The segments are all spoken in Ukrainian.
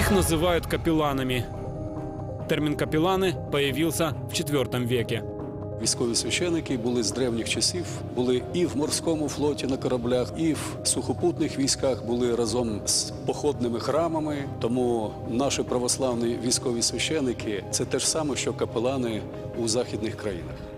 Их называют капелланами. Термин «капелланы» появился в IV веке. Військові священики були з древніх часів, були і в морському флоті на кораблях, і в сухопутних військах були разом з походними храмами. Тому наші православні військові священики це те ж саме, що капелани у західних країнах.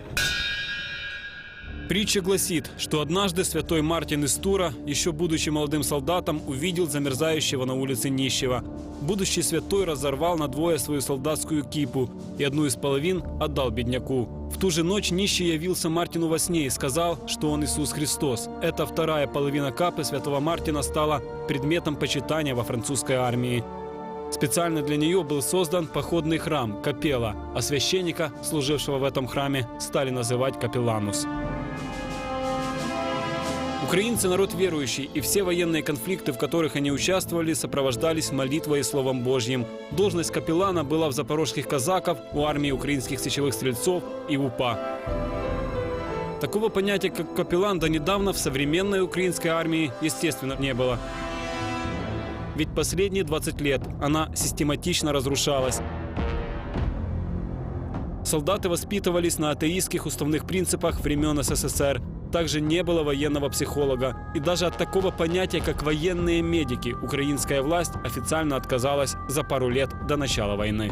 Притча гласит, что однажды святой Мартин из Тура, еще будучи молодым солдатом, увидел замерзающего на улице нищего. Будущий святой разорвал на двое свою солдатскую кипу и одну из половин отдал бедняку. В ту же ночь нищий явился Мартину во сне и сказал, что он Иисус Христос. Эта вторая половина капы святого Мартина стала предметом почитания во французской армии. Специально для нее был создан походный храм – капела, а священника, служившего в этом храме, стали называть капелланус. Украинцы – народ верующий, и все военные конфликты, в которых они участвовали, сопровождались молитвой и Словом Божьим. Должность капеллана была в запорожских казаков, у армии украинских сечевых стрельцов и УПА. Такого понятия, как капеллан, до недавно в современной украинской армии, естественно, не было. Ведь последние 20 лет она систематично разрушалась. Солдаты воспитывались на атеистских уставных принципах времен СССР. Также не было военного психолога. И даже от такого понятия, как военные медики, украинская власть официально отказалась за пару лет до начала войны.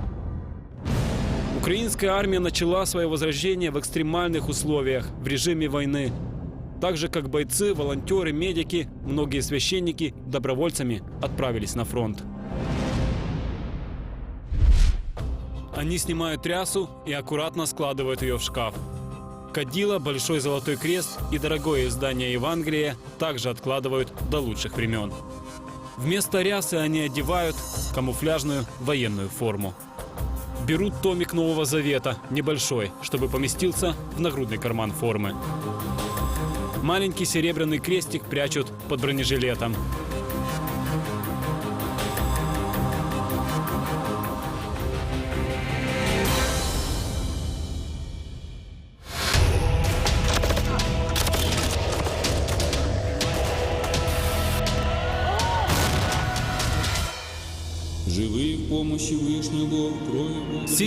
Украинская армия начала свое возрождение в экстремальных условиях, в режиме войны. Так же, как бойцы, волонтеры, медики, многие священники добровольцами отправились на фронт. Они снимают трясу и аккуратно складывают ее в шкаф. Кадила, Большой Золотой Крест и дорогое издание Евангелия также откладывают до лучших времен. Вместо рясы они одевают камуфляжную военную форму. Берут томик Нового Завета, небольшой, чтобы поместился в нагрудный карман формы. Маленький серебряный крестик прячут под бронежилетом.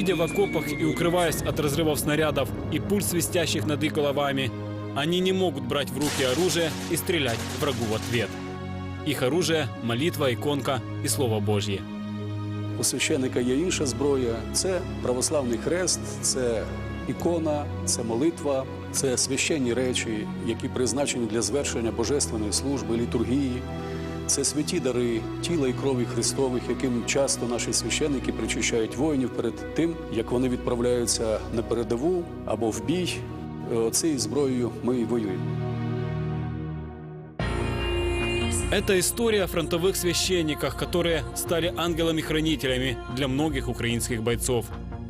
Сидя в окопах и укрываясь от разрывов снарядов и пуль, свистящих над их головами, они не могут брать в руки оружие и стрелять врагу в ответ. Их оружие – молитва, иконка и Слово Божье. У священика є інша зброя. Це православний хрест, це ікона, це молитва, це священні речі, які призначені для звершення божественної служби, літургії. Це святі дари тіла і крові Христових, яким часто наші священники причащають воїнів перед тим, як вони відправляються на передову або в бій. Е, Цією зброєю ми і воюємо. Это история о фронтовых священниках, которые стали ангелами-хранителями для многих украинских бойцов.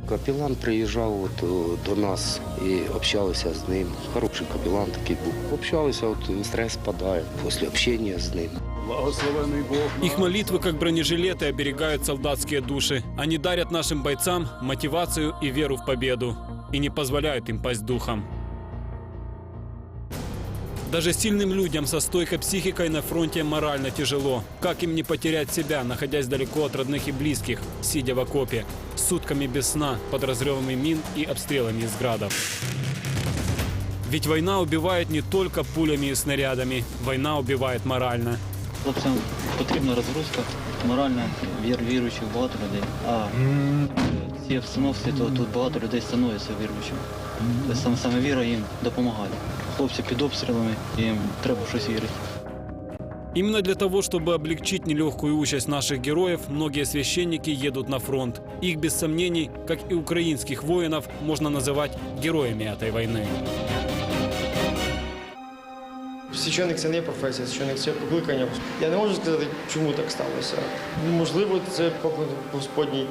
Капелан приїжджав от, о, до нас і общалися з ним. Хороший капелан такий був. Общалися, от стрес спадає після общення з ним. Благословений Бог. Их молитвы, как бронежилеты, оберегают солдатские души. Они дарят нашим бойцам мотивацию и веру в победу. И не позволяют им пасть духом. Даже сильным людям со стойкой психикой на фронте морально тяжело. Как им не потерять себя, находясь далеко от родных и близких, сидя в окопе, сутками без сна, под разрывами мин и обстрелами из градов? Ведь война убивает не только пулями и снарядами, война убивает морально. Хлопцям потрібна розгрузка, моральна, вір, віруючих багато людей. А в цій обстановці то тут багато людей становиться віруючими. Тобто саме, саме віра їм допомагає. Хлопці під обстрілами, їм треба в щось вірити. Именно для того, чтобы облегчить нелегкую участь наших героев, многие священники едут на фронт. Их, без сомнений, как и украинских воинов, можно называть героями этой войны. Священник це не є професія, священник це покликання. Я не можу сказати, чому так сталося. Ну, Можливо, це поклик Господній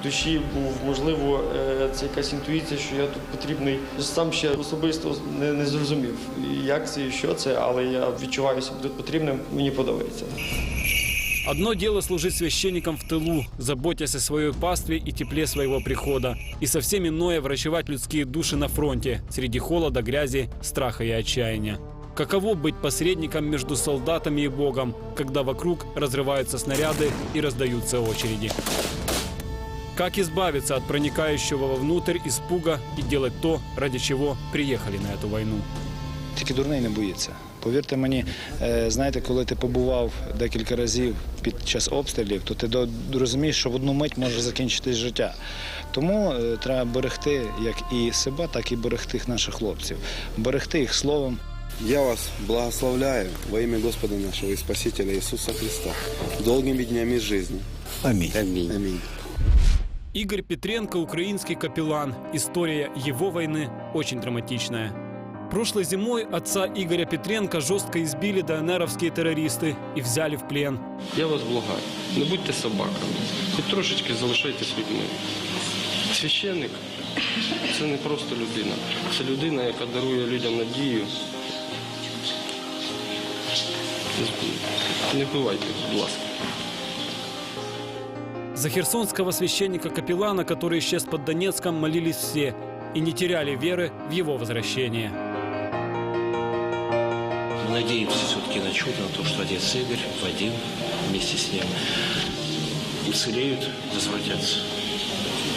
в душі був, можливо, е, це якась інтуїція, що я тут потрібний. Сам ще особисто не, не зрозумів, як це і що це, але я відчуваю себе тут потрібним, мені подобається. Одно дело служить священником в тылу, заботясь о своей пастве и тепле своего прихода. И совсем иное врачевать людские души на фронте, среди холода, грязи, страха и отчаяния. Каково быть посредником между солдатами и Богом, когда вокруг разрываются снаряды и раздаются очереди? Как избавиться от проникающего вовнутрь испуга и делать то, ради чего приехали на эту войну? Тільки дурний не боїться. Повірте мені, е, знаєте, коли ти побував декілька разів під час обстрілів, то ти розумієш, що в одну мить може закінчитись життя. Тому е, треба берегти як і себе, так і берегти наших хлопців, берегти їх словом. Я вас благословляю во имя Господа нашего и Спасителя Иисуса Христа долгими днями жизни. Амінь. Аминь. Игорь Петренко – украинский капеллан. История его войны очень драматичная. Прошлой зимой отца Игоря Петренко жестко избили ДНРовские террористы и взяли в плен. Я вас благаю, не будьте собаками, хоч трошечки залишайтесь людьми. Священник це не просто людина, це людина, яка дарує людям надію. Не вбивайте, будь ласка. За херсонского священника-капеллана, который исчез под Донецком, молились все и не теряли веры в его возвращение. Мы надеемся все-таки на чудо, на то, что отец Игорь, Вадим вместе с ним уцелеют, возвратятся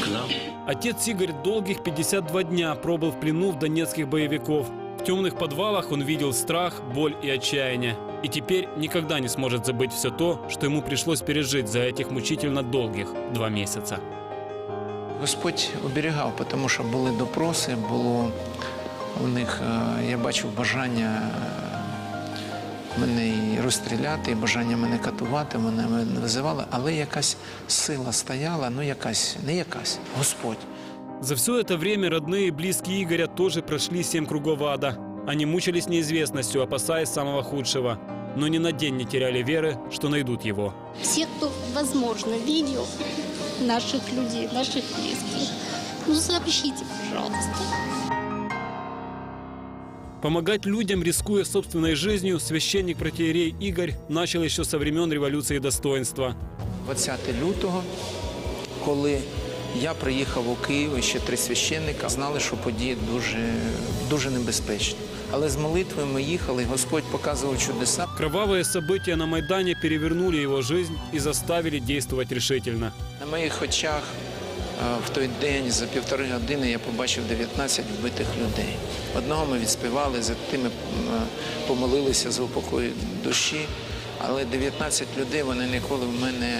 к нам. Отец Игорь долгих 52 дня пробыл в плену в донецких боевиков. В темных подвалах он видел страх, боль и отчаяние. И теперь никогда не сможет забыть все то, что ему пришлось пережить за этих мучительно долгих два месяца. Господь оберігав, тому що були допроси, було у них, е, я бачив бажання е, мене і розстріляти, і бажання мене катувати, мене мене визивали, але якась сила стояла, ну якась, не якась, Господь. За все это время родные и близкие Игоря тоже прошли семь кругов ада. Они мучились неизвестностью, опасаясь самого худшего. Но ни на день не теряли веры, что найдут его. все, кто, возможно, видел наших людей, наших близких, ну сообщите, пожалуйста. Помогать людям, рискуя собственной жизнью, священник-протеерей Игорь начал еще со времен революции достоинства. 20 лютого, коли я приїхав у Київ, і ще три священника знали, що події дуже, дуже небезпечні. Але з молитвою ми їхали, Господь показував чудеса. Кровавые события на Майдане перевернули его жизнь и заставили действовать решительно. На моїх очах е, в той день за півтори години я побачив 19 вбитих людей. Одного ми відспівали, за тими помолилися за упокой душі, але 19 людей вони ніколи в мене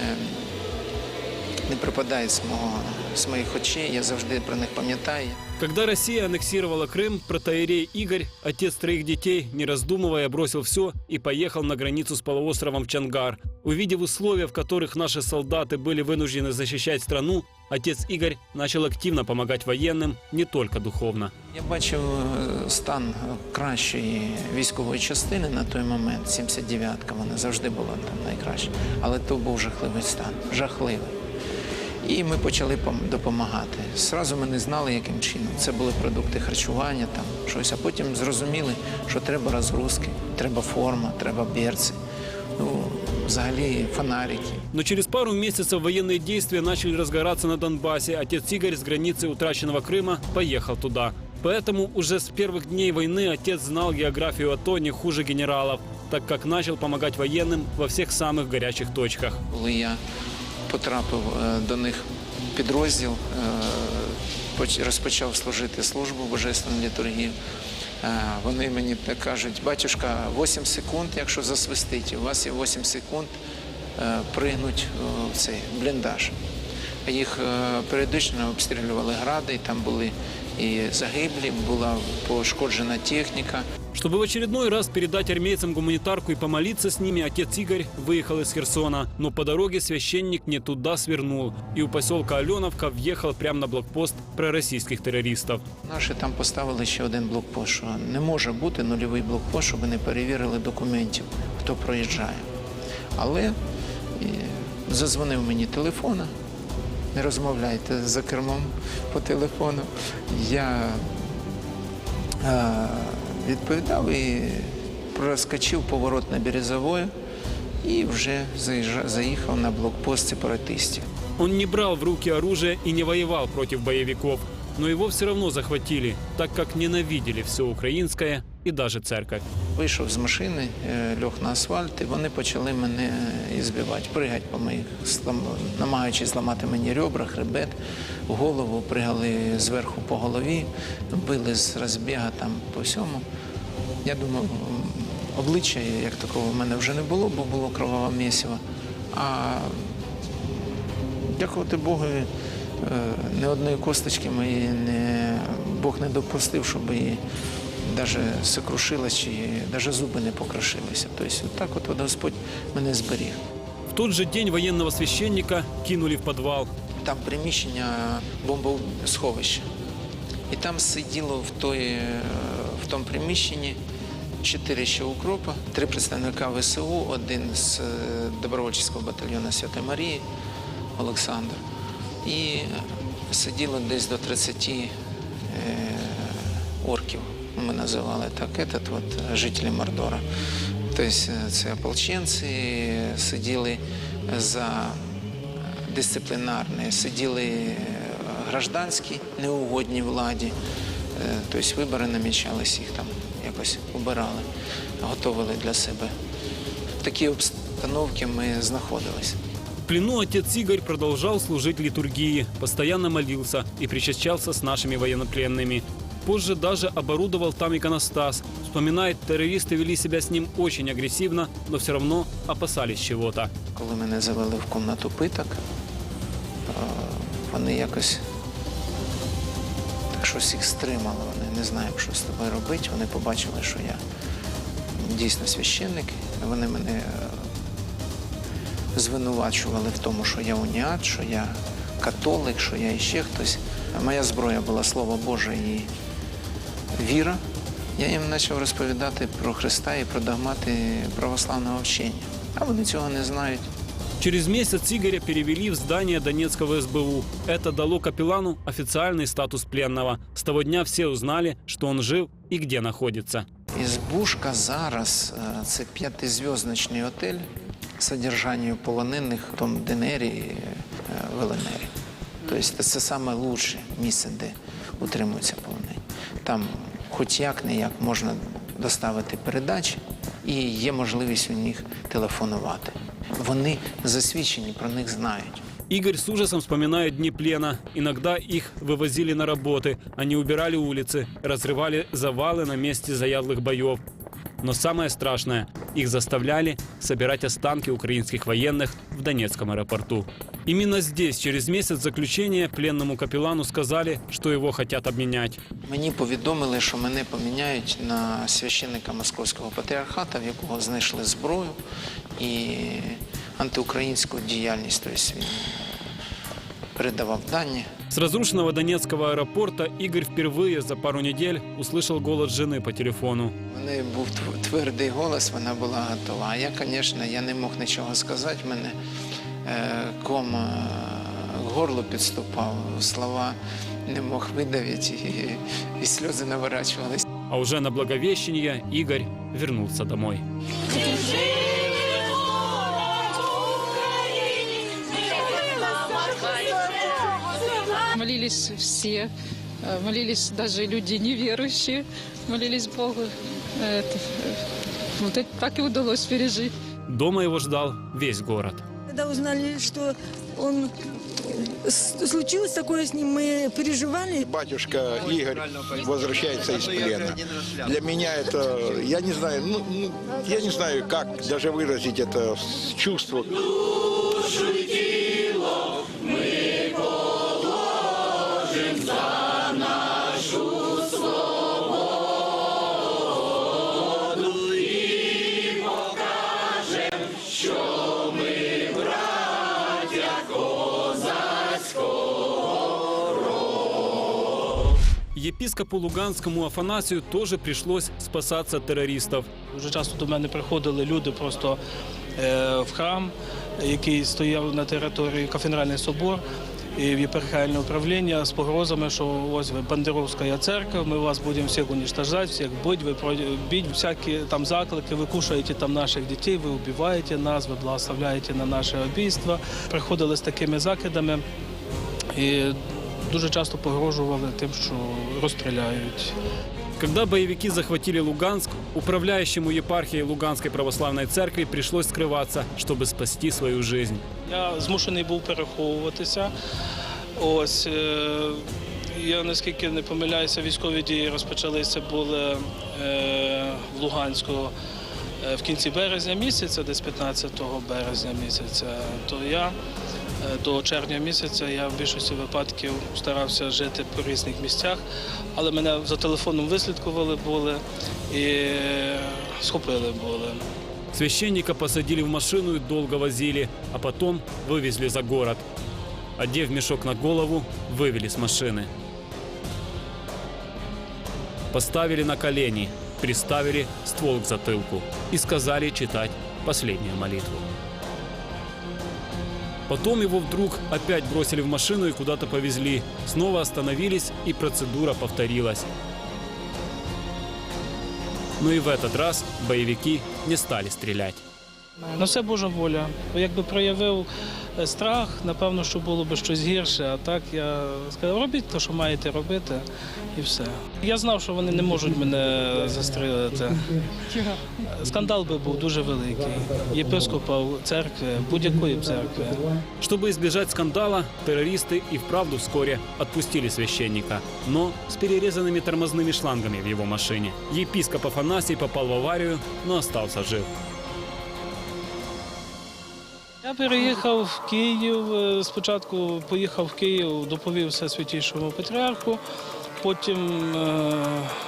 не припадають з, мого, з моїх очей. Я завжди про них пам'ятаю. Когда Россия аннексировала Крым, протоиерей Игорь, отец троих детей, не раздумывая, бросил все и поехал на границу с полуостровом Чангар. Увидев условия, в которых наши солдаты были вынуждены защищать страну, отец Игорь начал активно помогать военным, не только духовно. Я бачив е, стан е, кращої військової частини на той момент, 79-ка, вона завжди була там найкраща. Але то був жахливий стан, жахливий. І ми почали пом- допомагати. Зразу ми не знали, яким чином. Це були продукти харчування, там щось. А потім зрозуміли, що треба розгрузки, треба форма, треба берці, ну, взагалі фонарики. Но через пару месяцев военные действия начали разгораться на Донбассе. Отец Игорь с границы утраченного Крыма поехал туда. Поэтому уже с первых дней войны отец знал географию АТО не хуже генералов, так как начал помогать военным во всех самых горячих точках. Коли я потрапив е, до них підрозділ, е, розпочав служити службу божественної літургії. е, Вони мені кажуть, батюшка, 8 секунд, якщо засвистить, у вас є 8 секунд пригнуть в цей бліндаж. Їх періодично обстрілювали гради, там були і загиблі, була пошкоджена техніка. Чтобы в очередной раз передать армейцам гуманитарку и помолиться с ними, отец Игорь выехал из Херсона. Но по дороге священник не туда свернул и у поселка Аленовка въехал прямо на блокпост пророссийских террористов. Наші там поставили ще один блокпост, що не може бути нульовий блокпост, щоб не перевірили документів, хто проїжджає. Але е, задзвонив мені телефона, не розмовляйте за кермом по телефону. Я е, відповідав і проскочив поворот на Березовою і вже заїхав на блокпост сепаратистів. Он не брал в руки оружие и не воевал против боевиков. Но его все равно захватили, так как ненавидели все украинское и даже церковь. Вийшов з машини, е, льох на асфальт, і вони почали мене збивати, пригати по моїх, намагаючись зламати мені ребра, хребет, голову, пригали зверху по голові, били з розбіга там по всьому. Я думав, обличчя як такого в мене вже не було, бо було кроваве місиво. А дякувати Богові, е, ні одної косточки моєї не, Бог не допустив, щоб її навіть сокрушилась, чи навіть зуби не покрошилися. Тобто, так от, от Господь мене зберіг. В тот же день военного священника кинули в подвал. Там приміщення бомбосховища. І там сиділо в, той, е, в тому приміщенні чотири ще укропа, три представника ВСУ, один з е, добровольчого батальйону Святої Марії Олександр. І сиділо десь до 30 е, орків. Ми називали так, этот от, жителі Мордора. Тобто е, це ополченці сиділи за дисциплінарні, сиділи е, гражданські, неугодні владі. Е, Тобто вибори намічались, їх там якось обирали, готували для себе. В такій обстановці ми знаходилися. В плену отец Игорь продолжал служить литургии, постоянно молился и причащался с нашими военнопленными. Позже даже оборудовал там иконостас. Вспоминает, террористы вели себя с ним очень агрессивно, но все равно опасались чего-то. Коли мене завели в кімнату питок, вони якось так щось їх стримали. Вони не знають, що з тобою робити. Вони побачили, що я дійсно священник. Вони мене е, звинувачували в тому, що я уніат, що я католик, що я іще хтось. Моя зброя була Слово Боже і віра. Я їм почав розповідати про Христа і про догмати православного вчення. А вони цього не знають. Через месяц Игоря перевели в здание Донецкого СБУ. Это дало капеллану официальный статус пленного. С того дня все узнали, что он жив и где находится. Ізбушка зараз е, це п'ятизв'язочний отель з содержанням полонених в тому ДНР і е, в ЛНР. Тобто це саме лучше місце, де утримуються полонені. Там хоч як не як можна доставити передачі і є можливість у них телефонувати. Вони засвідчені, про них знають. Игорь с ужасом вспоминает дни плена. Иногда их вывозили на работы, они убирали улицы, разрывали завалы на месте заядлых боев. Но самое страшное, их заставляли собирать останки украинских военных в Донецком аэропорту. Именно здесь, через месяц заключения, пленному капеллану сказали, что его хотят обменять. Мені повідомили, що мене поміняють на священника Московського патріархата, в якого знайшли зброю і антиукраїнську діяльність. Тобто він передавав дані. С разрушенного Донецкого аэропорта Игорь впервые за пару недель услышал голос жены по телефону. У неї був тв- твердий голос, вона була готова. А я, звісно, я не мог нічого сказати. Мене е, ком е, к горлу підступав, слова не мог видавити, і, і сльози наворачувались. А уже на Благовещение Игорь вернулся домой. Молились все, э, молились даже люди неверующие, молились Богу. Это, э, Вот это так и удалось пережить. Дома его ждал весь город. Когда узнали, что он с- случилось такое с ним, мы переживали. Батюшка Игорь возвращается из плена. Для меня это, я не знаю, ну, ну, я не знаю, как даже выразить это чувство. Епископу Луганскому Афанасию тоже пришлось спасаться от террористов. Дуже часто до мене приходили люди просто е, в храм, який стояв на території кафедральний собор. І в єпархіальне управління з погрозами, що ось ви бандеровська церква, ми вас будемо всіх уничтожати, всіх бить, ви бить, всякі там заклики, ви кушаєте там наших дітей, ви вбиваєте нас, ви благословляєте на наше обійство. Приходили з такими закидами і дуже часто погрожували тим, що розстріляють. Когда боевики захватили Луганск, управляющему епархией Луганской православной церкви пришлось скрываться, чтобы спасти свою жизнь. Я змушений був переховуватися. Ось е, я наскільки не помиляюся, військові дії розпочалися були е, в Луганську е, в кінці березня місяця, десь 15 березня місяця. То я до червня місяця я в більшості випадків старався жити по різних місцях, але мене за телефоном вислідкували були і е, схопили були. Священника посадили в машину и долго возили, а потом вывезли за город. Одев мешок на голову, вывели с машины. Поставили на колени, приставили ствол к затылку и сказали читать последнюю молитву. Потом его вдруг опять бросили в машину и куда-то повезли. Снова остановились, и процедура повторилась. Но и в этот раз боевики не стали стрелять. Ну, це Божа воля. Якби проявив е, страх, напевно, що було б щось гірше. А так я сказав, робіть те, що маєте робити, і все. Я знав, що вони не можуть мене застрелити. Скандал би був дуже великий. Єпископа церкви, будь-якої церкви. Чтобы избежать скандала, террористы и вправду вскоре отпустили священника, но с перерезанными тормозными шлангами в его машине. Епископ Афанасий попал в аварию, но остался жив. Я переїхав в Київ. е, Спочатку поїхав в Київ, доповів все святішому патріарху. Потім, е,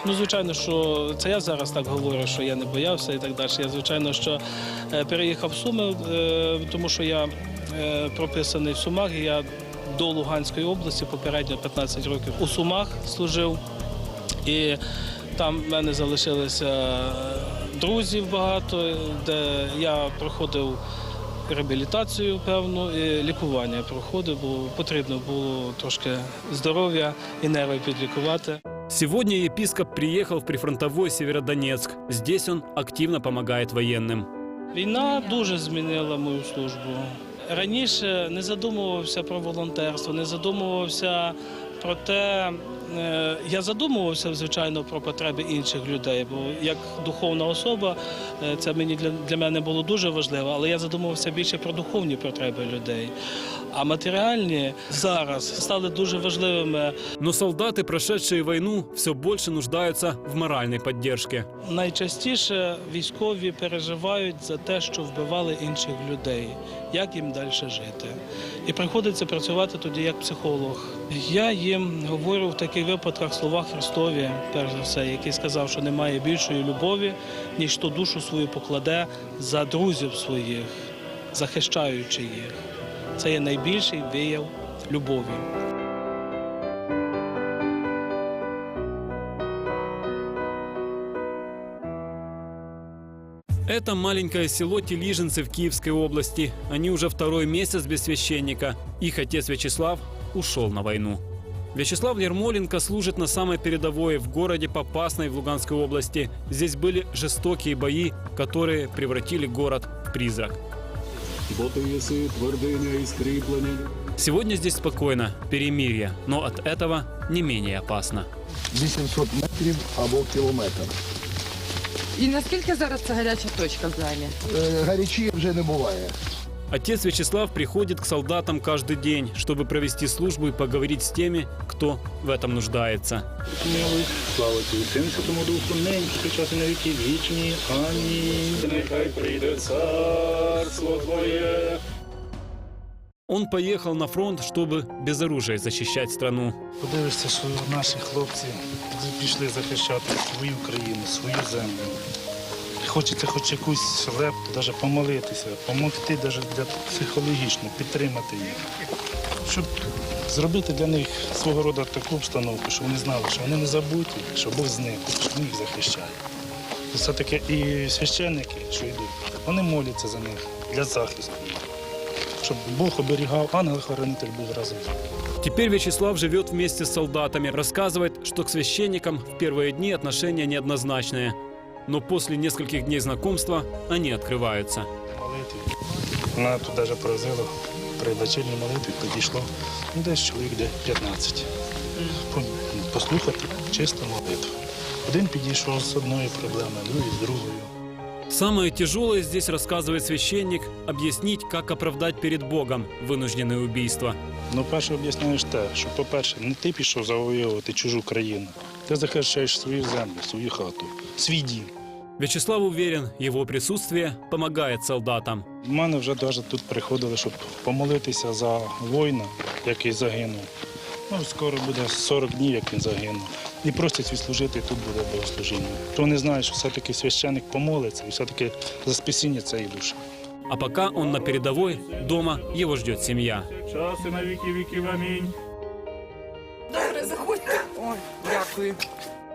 ну звичайно, що це я зараз так говорю, що я не боявся і так далі. Я звичайно, що е, переїхав в Суми, тому що я прописаний в Сумах. Я до Луганської області попередньо 15 років у Сумах служив. І там в мене залишилися друзів багато, де я проходив реабілітацію певну і лікування проходив, бо потрібно було трошки здоров'я і нерви підлікувати. Сегодня епископ приехал в прифронтовой Северодонецк. Здесь он активно помогает военным. Війна дуже змінила мою службу. Раніше не задумувався про волонтерство, не задумувався про те. е, Я задумувався, звичайно, про потреби інших людей, бо як духовна особа е, це мені для мене було дуже важливо, але я задумувався більше про духовні потреби людей. А матеріальні зараз стали дуже важливими. Но солдаты, прошедшие войну, все больше нуждаются в моральной поддержке. Найчастіше військові переживають за те, що вбивали інших людей, як їм далі жити. І приходиться працювати тоді як психолог. Я їм говорю в таких випадках слова Христові, перш за все, який сказав, що немає більшої любові, ніж хто душу свою покладе за друзів своїх, захищаючи їх. Це є найбільший вияв любові. Это маленькое село Телижинцы в Киевской области. Они уже второй месяц без священника. Их отец Вячеслав ушел на войну. Вячеслав Ермоленко служит на самой передовой в городе Попасной в Луганской области. Здесь были жестокие бои, которые превратили город в призрак. Бо ти єси твердиня і скріплення. Сегодня здесь спокойно, перемирие, но от этого не менее опасно. 800 метрів або кілометр. І наскільки зараз це гаряча точка в залі? Е, Гарячі вже не буває. Отец Вячеслав приходит к солдатам каждый день, чтобы провести службу и поговорить с теми, кто в этом нуждается. Слава Отцю і Сину, Святому Духу, нині час і на віки вічні. Амінь. Нехай прийде царство Твоє. Он поехал на фронт, чтобы без оружия защищать страну. Подивишся, що наші хлопці прийшли захищати свою країну, свою землю. Хочеться хоч якусь лепту, навіть помолитися, допомогти навіть для психологічно, підтримати їх. Щоб зробити для них свого роду таку обстановку, щоб вони знали, що вони не забуті, що Бог з ними, що Він їх захищає. І Все-таки і священники, що йдуть, вони моляться за них для захисту, їх. щоб Бог оберігав, ангел-хоронитель був разом з ними. Теперь Вячеслав живет вместе с солдатами, рассказывает, что к священникам в первые дни отношения неоднозначные. Но после нескольких дней знакомства они открываются. молитві. Вона тут навіть поразила при вечірній молитві підійшло ну, десь чоловік де 15. По- Послухати чисту молитву. Один підійшов з одної проблеми, другий з другою. Самое тяжелое здесь, рассказывает священник, объяснить, как оправдать перед Богом вынужденное убийство. Ну, перше об'ясняєш те, що, по-перше, не ти пішов завоювати чужу країну. Ти захищаєш свою землю, свою хату, свій дім. Вячеслав уверен, его присутствие помогает солдатам. У мене вже навіть тут приходили, щоб помолитися за воїна, який загинув. Ну, скоро буде 40 днів, як він загинув. І просять відслужити, і тут буде богослужіння. То вони знають, що все-таки священник помолиться, і все-таки за спасіння цієї душі. А пока он на передовой, дома его ждет семья. Час і на віки віків амінь. Добре, заходьте. Ой, дякую.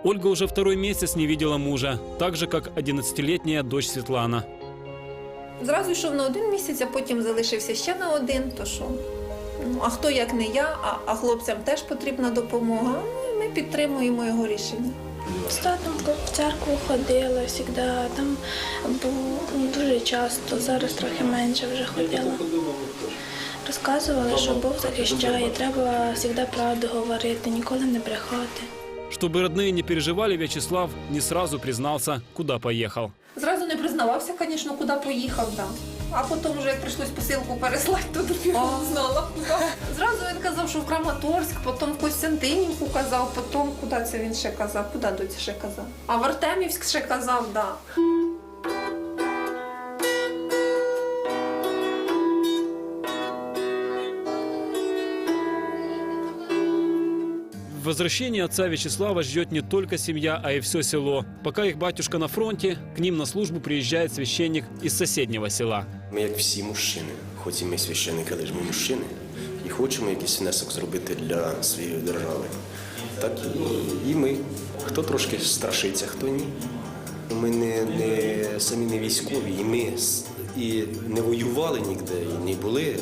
Ольга уже второй месяц не видела мужа, так же, как 11-летняя дочь Светлана. Зразу йшов на один місяць, а потім залишився ще на один. То що? Ну, а хто як не я, а, а хлопцям теж потрібна допомога. Ну, і ми підтримуємо його рішення. З татом в церкву ходила завжди, там був ну, дуже часто, зараз трохи менше вже ходила. Розказували, що Бог захищає, треба завжди правду говорити, ніколи не брехати. Чтобы родные не переживали, Вячеслав не сразу признался, куда поехал. Зразу не признавався, звісно, куди поїхав, да. А потім, вже як прийшлось посилку переслати, то я знала. куди. Зразу він казав, що в Краматорськ, потім в Костянтинівку казав, потім куди це він ще казав, куди доці ще казав. А в Артемівськ ще казав, да. В возвращении отца Вячеслава ждет не только семья, а и все село. Пока их батюшка на фронте, к ним на службу приезжает священник из соседнего села. Ми, як всі мужчини, хоч і ми священники, але ж ми мужчини, і хочемо якийсь внесок зробити для своєї держави. Так і, і ми. Хто трошки страшиться, хто ні. Ми не, не самі не військові, і ми і не воювали ніде, і не були.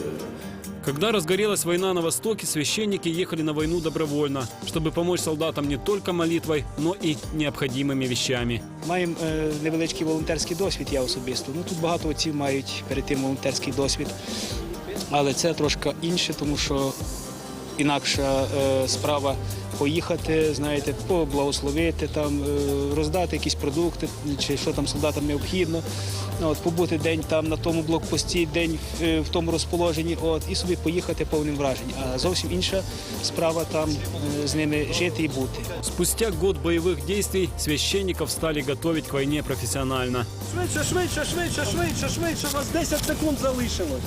Когда разгорелась война на Востоке, священники ехали на войну добровольно, чтобы помочь солдатам не только молитвой, но и необходимыми вещами. Маємо е, невеличкий волонтерський досвід, я особисто. Ну тут багато отців мають перед тим волонтерський досвід. Але це трошки інше, тому що інакша е, справа поїхати, знаєте, поблагословити, там, е, роздати якісь продукти, чи що там солдатам необхідно. От, побути день там на тому блокпості, день в, е, в тому розположенні, от, і собі поїхати повним враженням. А зовсім інша справа там е, з ними жити і бути. Спустя год боевых действий священников стали готовить к войне профессионально. Швидше, швидше, швидше, швидше, швидше. У вас 10 секунд залишилось.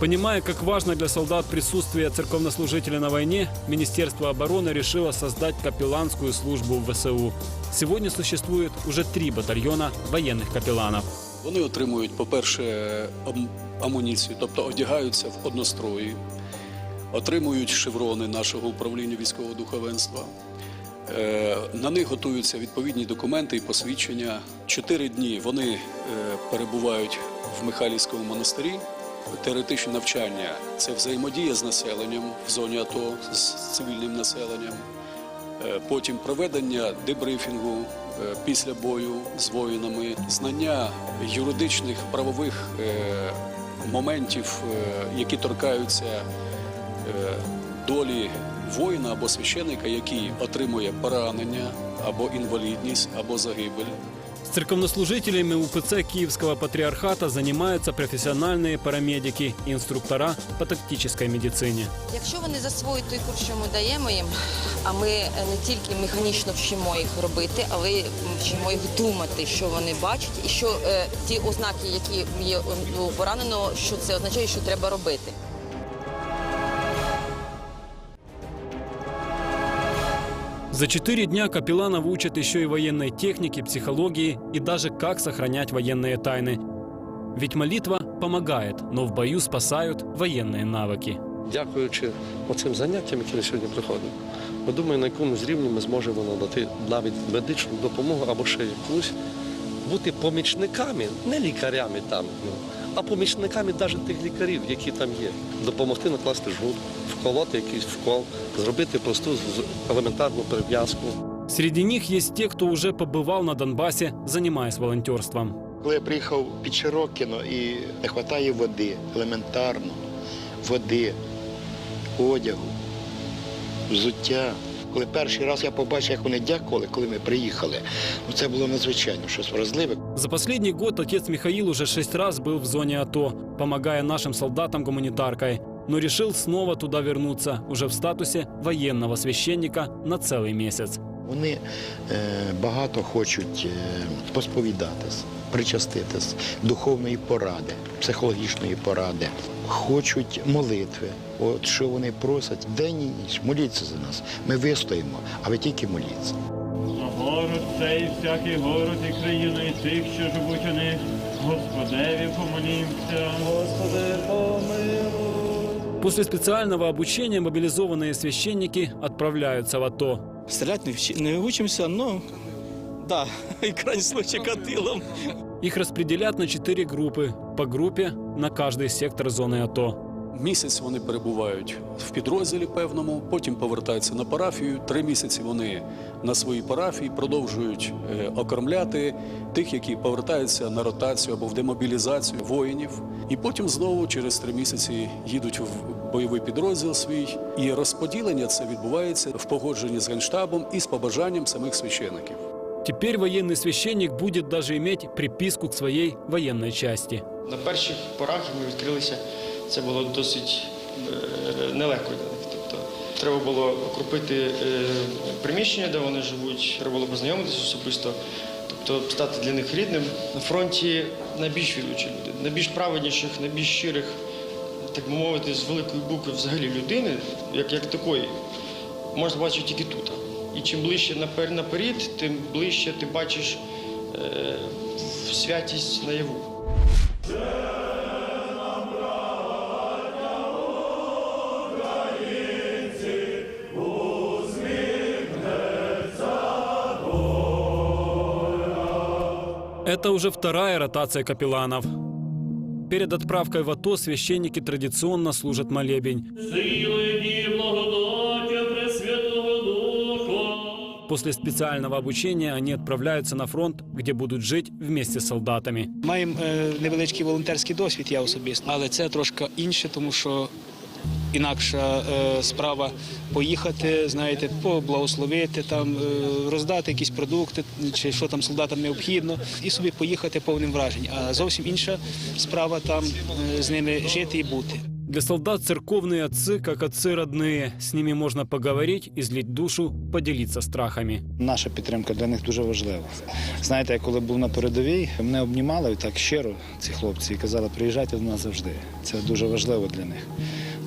Понимая, как важно для солдат присутствие церковнослужителя на войне, Министерство обороны решило создать капелланскую службу в ВСУ. Сегодня существует уже три батальона военных капелланов. Вони отримують, по-перше, амуніцію, тобто одягаються в однострої, отримують шеврони нашого управління військового духовенства. Е, На них готуються відповідні документи і посвідчення. Чотири дні вони е, перебувають в Михайлівському монастирі. Теоретичне навчання це взаємодія з населенням в зоні АТО з цивільним населенням. Е, Потім проведення дебрифінгу е, після бою з воїнами, знання юридичних правових е, моментів, які торкаються долі воїна або священика, який отримує поранення або інвалідність, або загибель. С церковнослужителями УПЦ Киевского патриархата занимаются профессиональные парамедики и инструктора по тактической медицине. Якщо вони засвоюють той курс, що ми даємо їм, а ми е, не тільки механічно вчимо їх робити, але й вчимо їх думати, що вони бачать, і що е, ті ознаки, які є у пораненого, що це означає, що треба робити. За четыре дня капелланов учат еще и военной технике, психологии и даже как сохранять военные тайны. Ведь молитва помогает, но в бою спасают военные навыки. Дякуючи оцим заняттям, які ми сьогодні проходимо, ми думаю, на якомусь рівні ми зможемо надати навіть медичну допомогу або ще якусь бути помічниками, не лікарями там, ну, а помічниками навіть тих лікарів, які там є. Допомогти накласти жгут, вколоти якийсь вкол, зробити просту з- елементарну перев'язку. Среди них есть те, кто уже побывал на Донбассе, занимаясь волонтерством. Коли я приїхав під Широкіно і не вистачає води, елементарно, води, одягу, взуття. Коли перший раз я побачив, як вони дякували, коли ми приїхали, ну це було надзвичайно щось вразливе. За останній год отець Михаїл уже шість раз був в зоні АТО, допомагає нашим солдатам гуманітаркою. но решил снова туда вернуться, уже в статусе военного священника на целый месяц. Вони е, багато хочуть е, посповідатись, причаститись, духовної поради, психологічної поради, хочуть молитви. От що вони просять день і ніч, моліться за нас. Ми вистоїмо, а ви тільки моліться. Город цей, всякий город і країну, і тих, що живуть у них. Господеві помолімся. Господи, помилуй. После специального обучения мобилизованные священники отправляются в АТО. Стрелять не, вчи- не учимся, но да, и крайний случай катилом. Их распределят на четыре группы, по группе на каждый сектор зоны АТО. Місяць вони перебувають в підрозділі певному, потім повертаються на парафію. Три місяці вони на своїй парафії продовжують е, окормляти тих, які повертаються на ротацію або в демобілізацію воїнів. І потім знову через три місяці їдуть в бойовий підрозділ свій. І розподілення це відбувається в погодженні з генштабом і з побажанням самих священиків. Теперь военный священник будет даже иметь приписку к своей военной части. На перших порах ми відкрилися, це було досить е, нелегко для них. Тобто треба було окропити е, приміщення, де вони живуть, треба було познайомитися особисто, тобто стати для них рідним. На фронті найбільш віруючі люди, найбільш праведніших, найбільш щирих, так би мовити, з великої букви взагалі людини, як, як такої, можна бачити тільки тут. І чим ближче напер- наперед, тим ближче ти бачиш е, святість наяву. Это уже вторая ротация капелланов. Перед отправкой в АТО священники традиционно служат молебень. После специального обучения они отправляются на фронт, где будут жить вместе с солдатами. Маємо е, невеличкий волонтерський досвід, я особисто, але це трошки інше, тому що інакша е, справа поїхати, знаєте, поблагословити, там, е, роздати якісь продукти, чи що там солдатам необхідно, і собі поїхати повним вражень. А зовсім інша справа там е, з ними жити і бути. Для солдат церковные отцы, как отцы родные. С ними можно поговорить, излить душу, поделиться страхами. Наша підтримка для них дуже важлива. Знаєте, я коли був на передовій, мене обнімали так щиро ці хлопці і казали, приїжджайте до нас завжди. Це дуже важливо для них.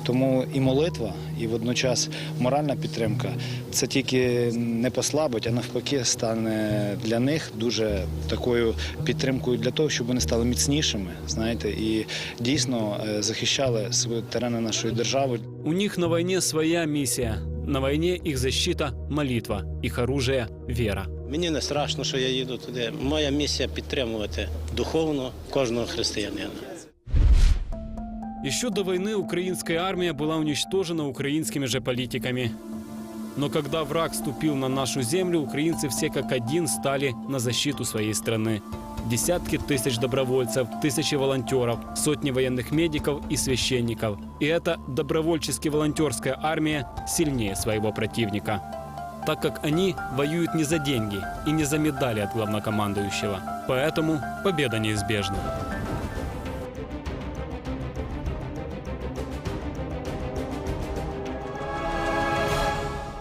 Тому і молитва, і водночас моральна підтримка це тільки не послабить, а навпаки стане для них дуже такою підтримкою для того, щоб вони стали міцнішими, знаєте, і дійсно е, захищали свої терени нашої держави. У них на войне своя миссия. На войне их защита – молитва, их оружие – вера. Мені не страшно, що я їду туди. Моя місія підтримувати духовно кожного християнина. Еще до войны украинская армия была уничтожена украинскими же политиками. Но когда враг ступил на нашу землю, украинцы все как один стали на защиту своей страны. Десятки тысяч добровольцев, тысячи волонтеров, сотни военных медиков и священников. И эта добровольчески-волонтерская армия сильнее своего противника. Так как они воюют не за деньги и не за медали от главнокомандующего. Поэтому победа неизбежна.